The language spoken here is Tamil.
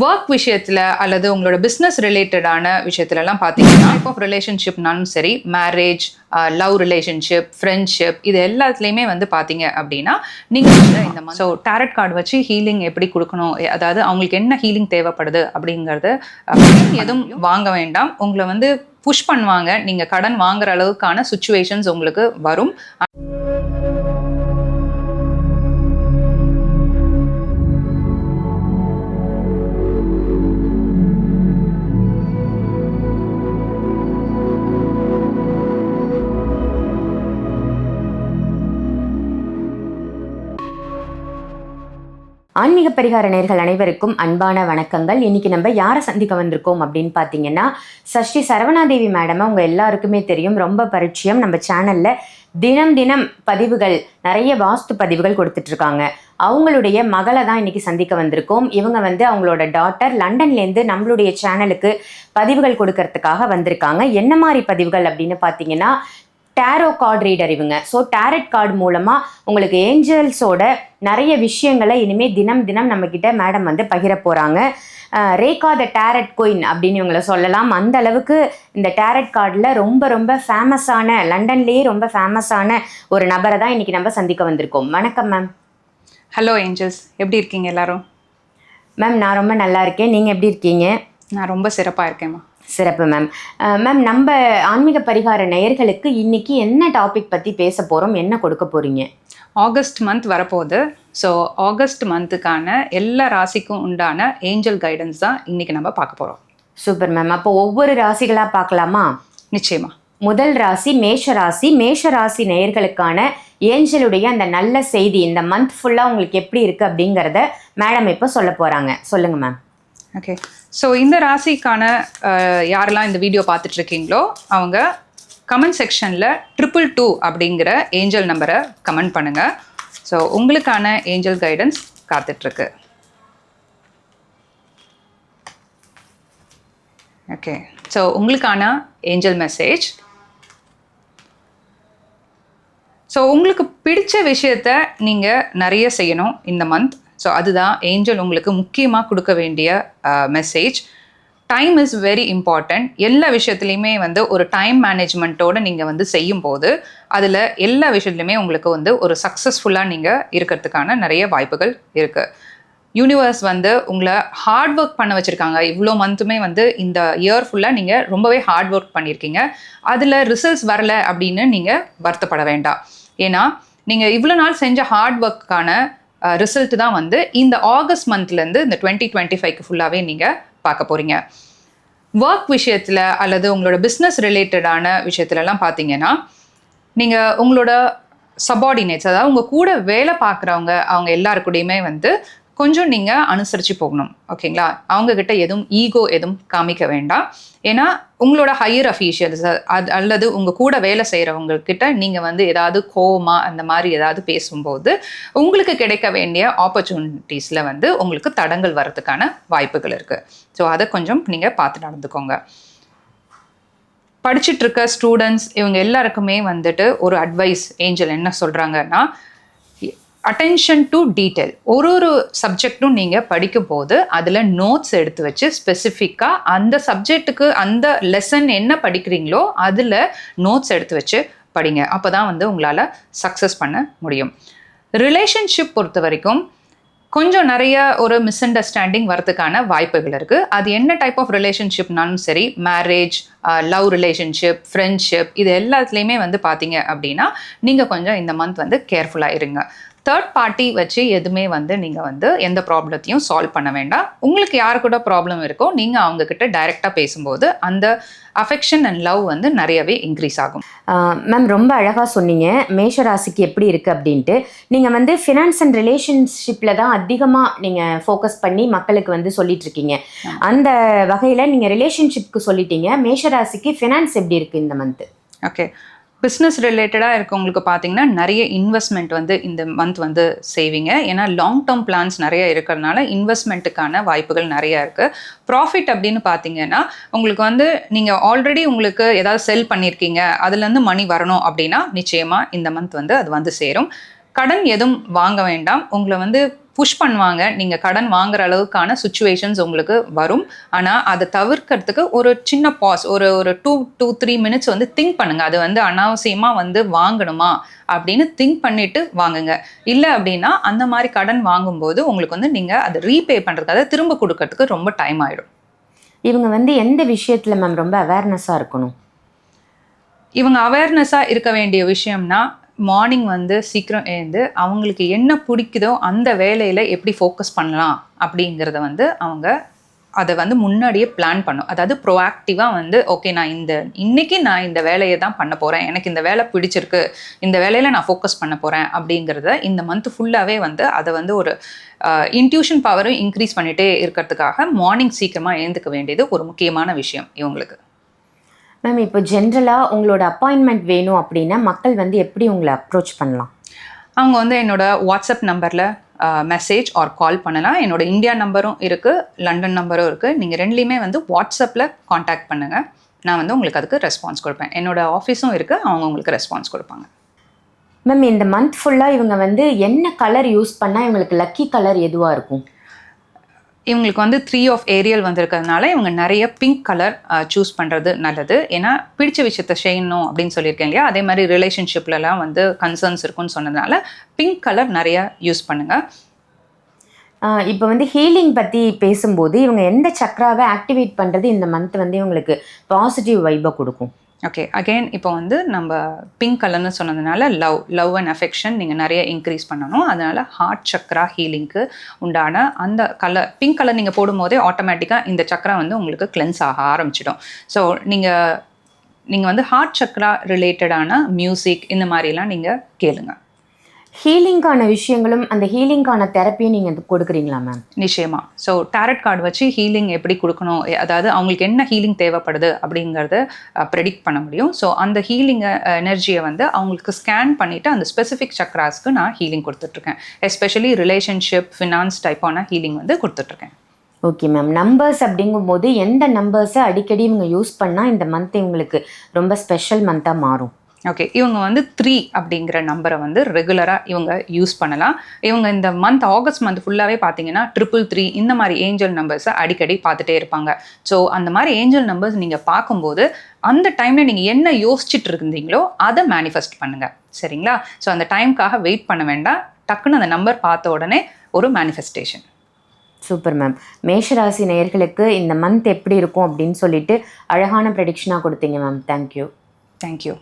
ஒர்க் விஷயத்தில் அல்லது உங்களோட பிஸ்னஸ் ரிலேட்டடான விஷயத்துலலாம் பார்த்தீங்கன்னா டைப் ஆஃப் ரிலேஷன்ஷிப்னாலும் சரி மேரேஜ் லவ் ரிலேஷன்ஷிப் ஃப்ரெண்ட்ஷிப் இது எல்லாத்துலேயுமே வந்து பார்த்தீங்க அப்படின்னா நீங்கள் வந்து இந்த ஸோ டேரட் கார்டு வச்சு ஹீலிங் எப்படி கொடுக்கணும்? எ- அதாவது அவங்களுக்கு என்ன ஹீலிங் தேவைப்படுது அப்படிங்கிறது எதுவும் வாங்க வேண்டாம். உங்களை வந்து புஷ் பண்ணுவாங்க. நீங்கள் கடன் வாங்குற அளவுக்கான சுச்சுவேஷன்ஸ் உங்களுக்கு வரும். ஆன்மீக பரிகார நேர்கள் அனைவருக்கும் அன்பான வணக்கங்கள். இன்னைக்கு நம்ம யாரை சந்திக்க வந்திருக்கோம் அப்படின்னு பார்த்தீங்கன்னா சஷ்டி சரவணாதேவி மேடமை அவங்க எல்லாருக்குமே தெரியும். ரொம்ப பரிச்சயம். நம்ம சேனலில் தினம் தினம் பதிவுகள் நிறைய வாஸ்து பதிவுகள் கொடுத்துட்ருக்காங்க. அவங்களுடைய மகளை தான் இன்னைக்கு சந்திக்க வந்திருக்கோம். இவங்க வந்து அவங்களோட டாட்டர் லண்டன்லேருந்து நம்மளுடைய சேனலுக்கு பதிவுகள் கொடுக்கறதுக்காக வந்திருக்காங்க. என்ன மாதிரி பதிவுகள் அப்படின்னு பார்த்தீங்கன்னா டேரோ கார்டு ரீடர் இவங்க. ஸோ டேரட் கார்டு மூலமாக உங்களுக்கு ஏஞ்சல்ஸோட நிறைய விஷயங்களை இனிமேல் தினம் தினம் நம்மக்கிட்ட மேடம் வந்து பகிர போகிறாங்க ரேகா த டேரட் குயின் அப்படின்னு இவங்களை சொல்லலாம். அந்த அளவுக்கு இந்த டேரட் கார்டில் ரொம்ப ரொம்ப ஃபேமஸான லண்டன்லேயே ரொம்ப ஃபேமஸான ஒரு நபரை தான் இன்றைக்கி நம்ம சந்திக்க வந்திருக்கோம். வணக்கம் மேம் ஹலோ ஏஞ்சல்ஸ் எப்படி இருக்கீங்க எல்லாரும்? மேம் நான் ரொம்ப நல்லா இருக்கேன். நீங்கள் எப்படி இருக்கீங்க? நான் ரொம்ப சிறப்பாக இருக்கேம்மா சிறப்பு மேம் மேம் நம்ம ஆன்மீக பரிகார நேயர்களுக்கு இன்னைக்கு என்ன டாபிக் பற்றி பேச போகிறோம் என்ன கொடுக்க போகிறீங்க ஆகஸ்ட் மந்த் வரப்போகுது. ஸோ ஆகஸ்ட் மந்த்துக்கான எல்லா ராசிக்கும் உண்டான ஏஞ்சல் கைடன்ஸ் தான் இன்னைக்கு நம்ம பார்க்க போகிறோம் சூப்பர் மேம் அப்போ ஒவ்வொரு ராசிகளாக பார்க்கலாமா? நிச்சயமா. முதல் ராசி மேஷ ராசி. மேஷ ராசி நேயர்களுக்கான ஏஞ்சலுடைய அந்த நல்ல செய்தி இந்த மந்த் ஃபுல்லாக உங்களுக்கு எப்படி இருக்குது அப்படிங்கிறத மேடம் இப்போ சொல்ல போகிறாங்க சொல்லுங்க மேம் ஓகே ஸோ இந்த ராசிக்கான யாரெல்லாம் இந்த வீடியோ பார்த்துட்டு இருக்கீங்களோ அவங்க கமெண்ட் செக்ஷனில் ட்ரிபிள் டூ அப்படிங்கிற ஏஞ்சல் நம்பரை கமெண்ட் பண்ணுங்கள் ஸோ உங்களுக்கான ஏஞ்சல் கைடன்ஸ் காத்துட்ருக்கு. ஓகே ஸோ உங்களுக்கான ஏஞ்சல் மெசேஜ் ஸோ உங்களுக்கு பிடிச்ச விஷயத்த நீங்கள் நிறைய செய்யணும் இந்த மந்த் ஸோ அதுதான் ஏஞ்சல் உங்களுக்கு முக்கியமாக கொடுக்க வேண்டிய message time is very important எல்லா விஷயத்துலையுமே வந்து ஒரு டைம் மேனேஜ்மெண்ட்டோடு நீங்கள் வந்து செய்யும்போது அதில் எல்லா விஷயத்துலையுமே உங்களுக்கு வந்து ஒரு சக்ஸஸ்ஃபுல்லாக நீங்கள் இருக்கிறதுக்கான நிறைய வாய்ப்புகள் இருக்குது யூனிவர்ஸ் வந்து உங்களை ஹார்ட் ஒர்க் பண்ண வச்சுருக்காங்க. இவ்வளோ மந்த்துமே வந்து இந்த இயர் ஃபுல்லாக நீங்கள் ரொம்பவே ஹார்ட் ஒர்க் பண்ணியிருக்கீங்க அதில் ரிசல்ட்ஸ் வரல அப்படின்னு நீங்கள் வருத்தப்பட வேண்டாம். ஏன்னா நீங்கள் இவ்வளோ நாள் செஞ்ச ஹார்ட் ஒர்க்கான ரிசல்ட் தான் வந்து இந்த ஆகஸ்ட் மந்த்லேருந்து இந்த டுவெண்ட்டி டுவெண்ட்டி ஃபைவ்க்கு ஃபுல்லாகவே நீங்கள் பார்க்க போகிறீங்க ஒர்க் விஷயத்தில் அல்லது உங்களோட பிஸ்னஸ் ரிலேட்டடான விஷயத்துலலாம் பார்த்தீங்கன்னா நீங்கள் உங்களோட சபார்டினேட்ஸ் அதாவது உங்கள் கூட வேலை பார்க்குறவங்க அவங்க எல்லாருக்கூடையுமே வந்து கொஞ்சம் நீங்கள் அனுசரித்து போகணும் ஓகேங்களா? அவங்கக்கிட்ட எதுவும் ஈகோ எதுவும் காமிக்க வேண்டாம். ஏன்னா உங்களோட ஹையர் அஃபீஷியல்ஸ் அது அல்லது உங்கள் கூட வேலை செய்கிறவங்கக்கிட்ட நீங்கள் வந்து ஏதாவது கோவமாக அந்த மாதிரி ஏதாவது பேசும்போது உங்களுக்கு கிடைக்க வேண்டிய ஆப்பர்ச்சுனிட்டிஸில் வந்து உங்களுக்கு தடங்கள் வர்றதுக்கான வாய்ப்புகள் இருக்குது ஸோ அதை கொஞ்சம் நீங்கள் பார்த்து நடந்துக்கோங்க. படிச்சுட்டு இருக்க ஸ்டூடெண்ட்ஸ் இவங்க எல்லாருக்குமே வந்துட்டு ஒரு அட்வைஸ் ஏஞ்சல் என்ன சொல்கிறாங்கன்னா அட்டென்ஷன் டு டீட்டெயில் ஒரு ஒரு சப்ஜெக்டும் நீங்கள் படிக்கும்போது அதில் நோட்ஸ் எடுத்து வச்சு ஸ்பெசிஃபிக்காக அந்த சப்ஜெக்ட்டுக்கு அந்த லெசன் என்ன படிக்கிறீங்களோ அதில் நோட்ஸ் எடுத்து வச்சு படிங்க. அப்போ தான் வந்து உங்களால் சக்ஸஸ் பண்ண முடியும். ரிலேஷன்ஷிப் பொறுத்த வரைக்கும் கொஞ்சம் நிறைய ஒரு மிஸ் அண்டர்ஸ்டாண்டிங் வரதுக்கான வாய்ப்புகள் இருக்குது அது என்ன டைப் ஆஃப் ரிலேஷன்ஷிப்னாலும் சரி மேரேஜ் லவ் ரிலேஷன்ஷிப் ஃப்ரெண்ட்ஷிப் இது எல்லாத்துலேயுமே வந்து பார்த்தீங்க அப்படின்னா நீங்கள் கொஞ்சம் இந்த மந்த் வந்து கேர்ஃபுல்லாக இருங்க. தேர்ட் பார்ட்டி வச்சு எதுவுமே வந்து நீங்கள் வந்து எந்த ப்ராப்ளத்தையும் சால்வ் பண்ண வேண்டாம். உங்களுக்கு யாரு கூட ப்ராப்ளம் இருக்கோ நீங்கள் அவங்கக்கிட்ட டைரெக்டாக பேசும்போது அந்த அஃபெக்ஷன் அண்ட் லவ் வந்து நிறையவே இன்க்ரீஸ் ஆகும். மேம் ரொம்ப அழகாக சொன்னீங்க. மேஷ ராசிக்கு எப்படி இருக்குது அப்படின்ட்டு. நீங்கள் வந்து ஃபினான்ஸ் அண்ட் ரிலேஷன்ஷிப்பில் தான் அதிகமாக நீங்கள் ஃபோக்கஸ் பண்ணி மக்களுக்கு வந்து சொல்லிட்டு இருக்கீங்க. அந்த வகையில் நீங்கள் ரிலேஷன்ஷிப்க்கு சொல்லிட்டீங்க. மேஷ ராசிக்கு ஃபினான்ஸ் எப்படி இருக்குது இந்த மந்த்து ஓகே பிஸ்னஸ் ரிலேட்டடாக இருக்கவங்களுக்கு பார்த்தீங்கன்னா நிறைய இன்வெஸ்ட்மெண்ட் வந்து இந்த மந்த் வந்து செய்வீங்க. ஏன்னா லாங் டேர்ம் பிளான்ஸ் நிறைய இருக்கிறதுனால இன்வெஸ்ட்மெண்ட்டுக்கான வாய்ப்புகள் நிறைய இருக்குது ப்ராஃபிட் அப்படின்னு பார்த்தீங்கன்னா உங்களுக்கு வந்து நீங்கள் ஆல்ரெடி உங்களுக்கு ஏதாவது செல் பண்ணியிருக்கீங்க அதுலேருந்து மணி வரணும் அப்படின்னா நிச்சயமாக இந்த மந்த் வந்து அது வந்து சேரும். கடன் எதுவும் வாங்க வேண்டாம். உங்களை வந்து புஷ் பண்ணுவாங்க. நீங்கள் கடன் வாங்குற அளவுக்கான சுச்சுவேஷன்ஸ் உங்களுக்கு வரும். ஆனால் அதை தவிர்க்கிறதுக்கு ஒரு சின்ன பாஸ் ஒரு ஒரு டூ டூ த்ரீ மினிட்ஸ் வந்து திங்க் பண்ணுங்க. அது வந்து அனாவசியமாக வந்து வாங்கணுமா? அப்படின்னு திங்க் பண்ணிட்டு வாங்குங்க. இல்லை அப்படின்னா அந்த மாதிரி கடன் வாங்கும்போது உங்களுக்கு வந்து நீங்கள் அதை ரீபே பண்ணுறதுக்கு அதை திரும்ப கொடுக்கறதுக்கு ரொம்ப டைம் ஆயிடும். இவங்க வந்து எந்த விஷயத்துல மேம் ரொம்ப அவேர்னஸாக இருக்கணும்? இவங்க அவேர்னஸாக இருக்க வேண்டிய விஷயம்னா மார்னிங் வந்து சீக்கிரம் எழுந்து அவங்களுக்கு என்ன பிடிக்குதோ அந்த வேலையில் எப்படி ஃபோக்கஸ் பண்ணலாம் அப்படிங்கிறத வந்து அவங்க அதை வந்து முன்னாடியே பிளான் பண்ணும். அதாவது ப்ரோஆக்டிவாக வந்து ஓகே நான் இந்த இன்னைக்கு நான் இந்த வேலையை தான் பண்ண போகிறேன் எனக்கு இந்த வேலை பிடிச்சிருக்கு. இந்த வேலையில் நான் ஃபோக்கஸ் பண்ண போகிறேன் அப்படிங்கிறத இந்த மந்த் ஃபுல்லாகவே வந்து அதை வந்து ஒரு இன்ட்யூஷன் பவரும் இன்க்ரீஸ் பண்ணிகிட்டே இருக்கிறதுக்காக மார்னிங் சீக்கிரமாக எழுந்துக்க வேண்டியது ஒரு முக்கியமான விஷயம் இவங்களுக்கு. மேம் இப்போ ஜென்ரலாக உங்களோட அப்பாயின்மெண்ட் வேணும் அப்படின்னா மக்கள் வந்து எப்படி உங்களை அப்ரோச் பண்ணலாம்? அவங்க வந்து என்னோட வாட்ஸ்அப் நம்பரில் மெசேஜ் ஆர் கால் பண்ணலாம். என்னோட இந்தியா நம்பரும் இருக்குது லண்டன் நம்பரும் இருக்குது நீங்கள் ரெண்டுலேயுமே வந்து வாட்ஸ்அப்பில் காண்டாக்ட் பண்ணுங்கள் நான் வந்து உங்களுக்கு அதுக்கு ரெஸ்பான்ஸ் கொடுப்பேன். என்னோட ஆஃபீஸும் இருக்குது அவங்க உங்களுக்கு ரெஸ்பான்ஸ் கொடுப்பாங்க. மேம் இந்த மந்த் ஃபுல்லாக இவங்க வந்து என்ன கலர் யூஸ் பண்ணால் இவங்களுக்கு லக்கி கலர் எதுவாக இருக்கும்? இவங்களுக்கு வந்து த்ரீ ஆஃப் ஏரியல் வந்திருக்கிறதுனால இவங்க நிறைய பிங்க் கலர் சூஸ் பண்ணுறது நல்லது. ஏன்னா பிடிச்ச விஷயத்த செய்யணும் அப்படின்னு சொல்லியிருக்கேன் இல்லையா? அதே மாதிரி ரிலேஷன்ஷிப்லலாம் வந்து கன்சர்ன்ஸ் இருக்குன்னு சொன்னதுனால பிங்க் கலர் நிறைய யூஸ் பண்ணுங்கள் இப்போ வந்து ஹீலிங் பற்றி பேசும்போது இவங்க எந்த சக்கராவை ஆக்டிவேட் பண்ணுறது இந்த மந்த் வந்து இவங்களுக்கு பாசிட்டிவ் வைப்பை கொடுக்கும்? ஓகே அகைன் இப்போ வந்து நம்ம பிங்க் கலர்னு சொன்னதுனால லவ் லவ் அண்ட் அஃபெக்ஷன் நீங்கள் நிறைய இன்க்ரீஸ் பண்ணணும். அதனால் ஹார்ட் சக்ரா ஹீலிங்க்கு உண்டான அந்த கலர் பிங்க் கலர் நீங்கள் போடும்போதே ஆட்டோமேட்டிக்காக இந்த சக்ரா வந்து உங்களுக்கு கிளென்ஸ் ஆக ஆரம்பிச்சிடும். ஸோ நீங்கள் நீங்கள் வந்து ஹார்ட் சக்ரா ரிலேட்டடான மியூசிக் இந்த மாதிரிலாம் நீங்கள் கேளுங்கள் ஹீலிங்கான விஷயங்களும் அந்த ஹீலிங்கான தெரப்பியும் நீங்கள் கொடுக்குறீங்களா மேம் நிச்சயமா. ஸோ டேரட் கார்டு வச்சு ஹீலிங் எப்படி கொடுக்கணும் அதாவது அவங்களுக்கு என்ன ஹீலிங் தேவைப்படுது அப்படிங்கிறத ப்ரெடிக்ட் பண்ண முடியும். ஸோ அந்த ஹீலிங் எனர்ஜியை வந்து அவங்களுக்கு ஸ்கேன் பண்ணிவிட்டு அந்த ஸ்பெசிஃபிக் சக்ராஸ்க்கு நான் ஹீலிங் கொடுத்துட்ருக்கேன். எஸ்பெஷலி ரிலேஷன்ஷிப் ஃபினான்ஸ் டைப்பான ஹீலிங் வந்து கொடுத்துட்ருக்கேன். ஓகே மேம் நம்பர்ஸ் அப்படிங்கும்போது எந்த நம்பர்ஸை அடிக்கடி இவங்க யூஸ் பண்ணால் இந்த மந்த் இவங்களுக்கு ரொம்ப ஸ்பெஷல் மந்தாக மாறும். ஓகே இவங்க வந்து த்ரீ அப்படிங்கிற நம்பரை வந்து ரெகுலராக இவங்க யூஸ் பண்ணலாம். இவங்க இந்த மந்த் ஆகஸ்ட் மந்த் ஃபுல்லாகவே பார்த்தீங்கன்னா ட்ரிபிள் த்ரீ இந்த மாதிரி ஏஞ்சல் நம்பர்ஸை அடிக்கடி பார்த்துட்டே இருப்பாங்க. ஸோ அந்த மாதிரி ஏஞ்சல் நம்பர்ஸ் நீங்கள் பார்க்கும்போது அந்த டைமில் நீங்கள் என்ன யோசிச்சுட்டு இருந்தீங்களோ அதை மேனிஃபெஸ்ட் பண்ணுங்கள் சரிங்களா? ஸோ அந்த டைம்க்காக வெயிட் பண்ண வேண்டாம். டக்குன்னு அந்த நம்பர் பார்த்த உடனே ஒரு மேனிஃபெஸ்டேஷன் சூப்பர் மேம் மேஷராசி நேயர்களுக்கு இந்த மந்த் எப்படி இருக்கும் அப்படின்னு சொல்லிட்டு அழகான ப்ரெடிக்ஷனாக கொடுத்தீங்க மேம் தேங்க்யூ தேங்க்யூ